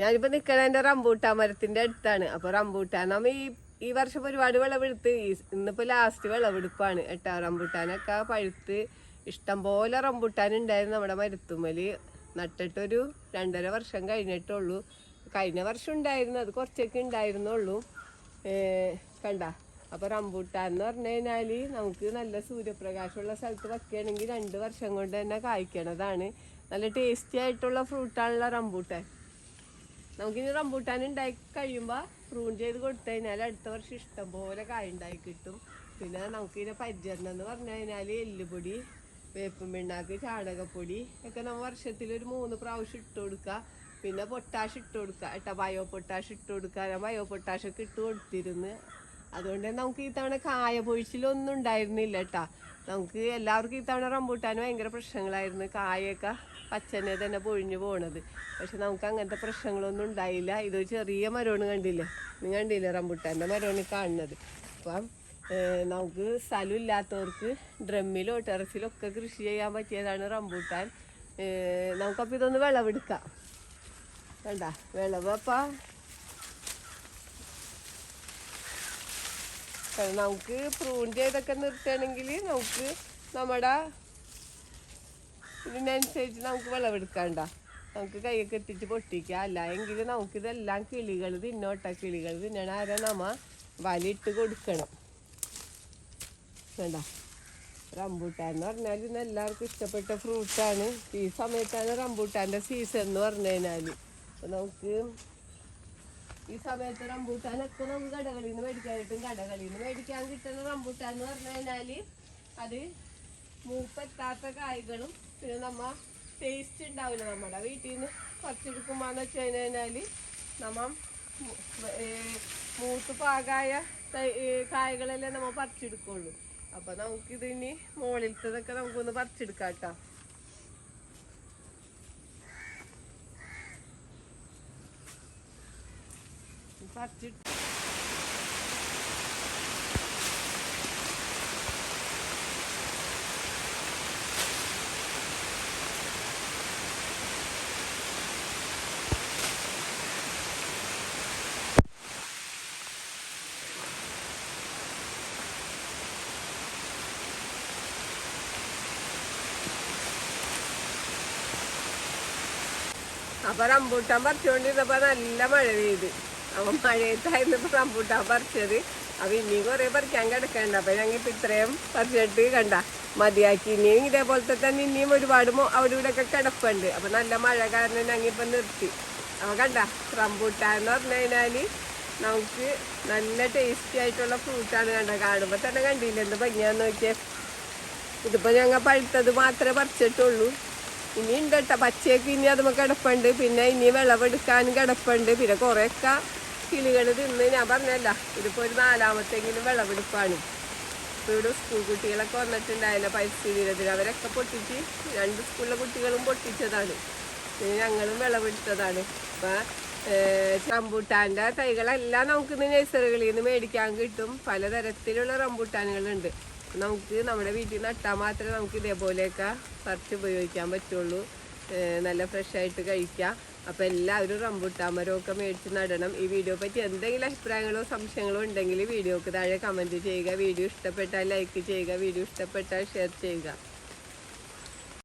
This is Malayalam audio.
ഞാനിപ്പോ നിക്കണ എന്റെ റംബൂട്ടാ മരത്തിന്റെ അടുത്താണ്. അപ്പൊ റംബൂട്ടാൻ നമ്മ ഈ ഈ വർഷം ഒരുപാട് വിളവെടുത്ത്. ഇന്നിപ്പോ ലാസ്റ്റ് വിളവെടുപ്പാണ് കേട്ടോ റംബൂട്ടാനൊക്കെ. പഴുത്ത് ഇഷ്ടംപോലെ റംബൂട്ടാൻ ഉണ്ടായിരുന്നു നമ്മുടെ മരുത്തുമ്മൽ. നട്ടിട്ടൊരു രണ്ടര വർഷം കഴിഞ്ഞിട്ടുള്ളൂ. കഴിഞ്ഞ വർഷം ഉണ്ടായിരുന്നു. അത് കുറച്ചൊക്കെ ഉണ്ടായിരുന്നുള്ളൂ. കണ്ട? അപ്പൊ റംബൂട്ടാൻ എന്ന് പറഞ്ഞു കഴിഞ്ഞാൽ നമുക്ക് നല്ല സൂര്യപ്രകാശമുള്ള സ്ഥലത്ത് വെക്കുകയാണെങ്കിൽ രണ്ട് വർഷം കൊണ്ട് തന്നെ കായ്ക്കണതാണ്. നല്ല ടേസ്റ്റി ആയിട്ടുള്ള ഫ്രൂട്ടാണല്ലോ റംബൂട്ടാൻ. നമുക്കിനി റംബൂട്ടാൻ ഉണ്ടായി കഴിയുമ്പോൾ പ്രൂൺ ചെയ്ത് കൊടുത്തു കഴിഞ്ഞാൽ അടുത്ത വർഷം ഇഷ്ടം പോലെ കായ ഉണ്ടായി കിട്ടും. പിന്നെ നമുക്കിതിനെ പരിചരണം എന്ന് പറഞ്ഞു കഴിഞ്ഞാൽ എല്ലുപൊടി വേപ്പും പിണ്ണാക്ക് ചാണകപ്പൊടി ഒക്കെ നമ്മൾ വർഷത്തിൽ ഒരു മൂന്ന് പ്രാവശ്യം ഇട്ട് കൊടുക്കുക. പിന്നെ പൊട്ടാഷ് ഇട്ട് കൊടുക്കുക. ഏട്ടാ ബയോ പൊട്ടാഷ് ഇട്ട് കൊടുക്കുക. ഞാൻ ബയോ പൊട്ടാഷൊക്കെ ഇട്ട് കൊടുത്തിരുന്നു. അതുകൊണ്ട് നമുക്ക് ഈ തവണ കായ പൊഴിച്ചിലൊന്നും ഉണ്ടായിരുന്നില്ല കേട്ടാ. നമുക്ക് എല്ലാവർക്കും ഈ തവണ റംബൂട്ടാൻ ഭയങ്കര പ്രശ്നങ്ങളായിരുന്നു. കായൊക്കെ പച്ചനെ തന്നെ പൊഴിഞ്ഞു പോണത്. പക്ഷെ നമുക്ക് അങ്ങനത്തെ പ്രശ്നങ്ങളൊന്നും ഉണ്ടായില്ല. ഇത് ചെറിയ മരമാണ് കണ്ടില്ലേ? നീ കണ്ടില്ലേ റംബുട്ടാന്റെ മരമാണ് കാണുന്നത്? അപ്പം നമുക്ക് സ്ഥലം ഇല്ലാത്തവർക്ക് ഡ്രമ്മിലോ ടെറസിലോ ഒക്കെ കൃഷി ചെയ്യാൻ പറ്റിയതാണ് റംബൂട്ടാൻ. നമുക്കപ്പോൾ ഇതൊന്ന് വിളവെടുക്കാം. കണ്ട വിളവ് അപ്പം. നമുക്ക് പ്രൂൺ ചെയ്തൊക്കെ നിർത്തുകയാണെങ്കിൽ നമുക്ക് നമ്മുടെ ഇതിനനുസരിച്ച് നമുക്ക് വിളവെടുക്കണ്ട. നമുക്ക് കൈയൊക്കെ എത്തിച്ച് പൊട്ടിക്കുക അല്ല എങ്കിൽ നമുക്കിതെല്ലാം കിളികൾ തിന്നോട്ട. കിളികൾ തിന്നണ ആരെ നമ്മ? വലിട്ട് കൊടുക്കണം. വേണ്ട റംബൂട്ടാൻ എന്ന് പറഞ്ഞാൽ ഇന്ന് എല്ലാവർക്കും ഇഷ്ടപ്പെട്ട ഫ്രൂട്ടാണ്. ഈ സമയത്താണ് റംബൂട്ടാന്റെ സീസൺ എന്ന് പറഞ്ഞു കഴിഞ്ഞാൽ അപ്പോൾ നമുക്ക് ഈ സമയത്ത് റംബൂട്ടാനൊക്കെ നമുക്ക് കടകളിൽ നിന്ന് മേടിക്കാൻ കിട്ടും കടകളിൽ നിന്ന് മേടിക്കാൻ കിട്ടുന്ന റംബൂട്ടാൻ എന്ന് പറഞ്ഞു കഴിഞ്ഞാൽ അത് മൂപ്പെത്താത്ത കായ്കളും പിന്നെ നമ്മ ടേസ്റ്റ് ഉണ്ടാവില്ല നമ്മുടെ വീട്ടിൽ നിന്ന് പറിച്ചെടുക്കുമ്പോന്ന് വെച്ച് കഴിഞ്ഞാൽ നമ്മ മൂത്ത് പാകായ കായകളല്ലേ ഏ, കായകളെല്ലാം നമ്മ പറിച്ചെടുക്കുള്ളൂ. അപ്പൊ നമുക്കിതിനി മുകളിലത്തതൊക്കെ നമുക്കൊന്ന് പറിച്ചെടുക്കാം കേട്ടോ പറിച്ചെടുത്ത് അപ്പൊ റംബൂട്ടാൻ പറിച്ചുകൊണ്ടിരുന്നപ്പോ നല്ല മഴ പെയ്ത്. അപ്പൊ മഴയത്തായിരുന്നു ഇപ്പൊ റംബൂട്ടാൻ പറിച്ചത്. അപ്പൊ ഇനിയും കുറെ പറിക്കാൻ കിടക്കണ്ട. അപ്പൊ ഞങ്ങൾ ഇപ്പൊ ഇത്രയും പറിച്ചിട്ട് കണ്ട മതിയാക്കി. ഇനിയും ഇതേപോലത്തെ തന്നെ ഇനിയും ഒരുപാട് അവിടെ ഇവിടെ ഒക്കെ കിടപ്പുണ്ട്. അപ്പൊ നല്ല മഴ കാരണം ഞങ്ങൾ ഇപ്പൊ നിർത്തി. അപ്പൊ കണ്ട റംബൂട്ടാൻ എന്ന് പറഞ്ഞു കഴിഞ്ഞാൽ നമുക്ക് നല്ല ടേസ്റ്റി ആയിട്ടുള്ള ഫ്രൂട്ടാണ് കണ്ട. കാണുമ്പോ തന്നെ കണ്ടില്ല? എന്ത് ഭംഗിയാന്ന് നോക്കിയേ. ഇതിപ്പോ ഞങ്ങൾ പഴുത്തത് മാത്രമേ പറിച്ചിട്ടുള്ളൂ. ഇനി ഉണ്ട് കേട്ടോ. പച്ചയൊക്കെ ഇനി നമുക്ക് കിടപ്പുണ്ട്. പിന്നെ ഇനി വിളവെടുക്കാനും കിടപ്പുണ്ട്. പിന്നെ കുറേയൊക്കെ കിളികൾ തിന്ന് ഞാൻ പറഞ്ഞല്ല ഇതിപ്പോ ഒരു നാലാമത്തെങ്കിലും വിളവെടുപ്പാണ്. ഇപ്പോൾ ഇവിടെ സ്കൂൾ കുട്ടികളൊക്കെ വന്നിട്ടുണ്ടായില്ല പരിസ്ഥിതി അവരൊക്കെ പൊട്ടിച്ച് രണ്ട് സ്കൂളിലെ കുട്ടികളും പൊട്ടിച്ചതാണ്. പിന്നെ ഞങ്ങളും വിളവെടുത്തതാണ്. അപ്പം റംബൂട്ടാന്റെ തൈകളെല്ലാം നമുക്ക് ഇന്ന് നഴ്സറികളിൽ നിന്ന് മേടിക്കാൻ കിട്ടും. പലതരത്തിലുള്ള റംബൂട്ടാനുകളുണ്ട്. നമുക്ക് നമ്മുടെ വീട്ടിൽ നട്ടാൽ മാത്രമേ നമുക്ക് ഇതേപോലെയൊക്കെ പറിച്ച് ഉപയോഗിക്കാൻ പറ്റുള്ളൂ. നല്ല ഫ്രഷ് ആയിട്ട് കഴിക്കാം. അപ്പോൾ എല്ലാവരും റംബൂട്ടാൻ മരമൊക്കെ മേടിച്ച് നടണം. ഈ വീഡിയോ പറ്റി എന്തെങ്കിലും അഭിപ്രായങ്ങളോ സംശയങ്ങളോ ഉണ്ടെങ്കിൽ വീഡിയോക്ക് താഴെ കമന്റ് ചെയ്യുക. വീഡിയോ ഇഷ്ടപ്പെട്ടാൽ ലൈക്ക് ചെയ്യുക. വീഡിയോ ഇഷ്ടപ്പെട്ടാൽ ഷെയർ ചെയ്യുക.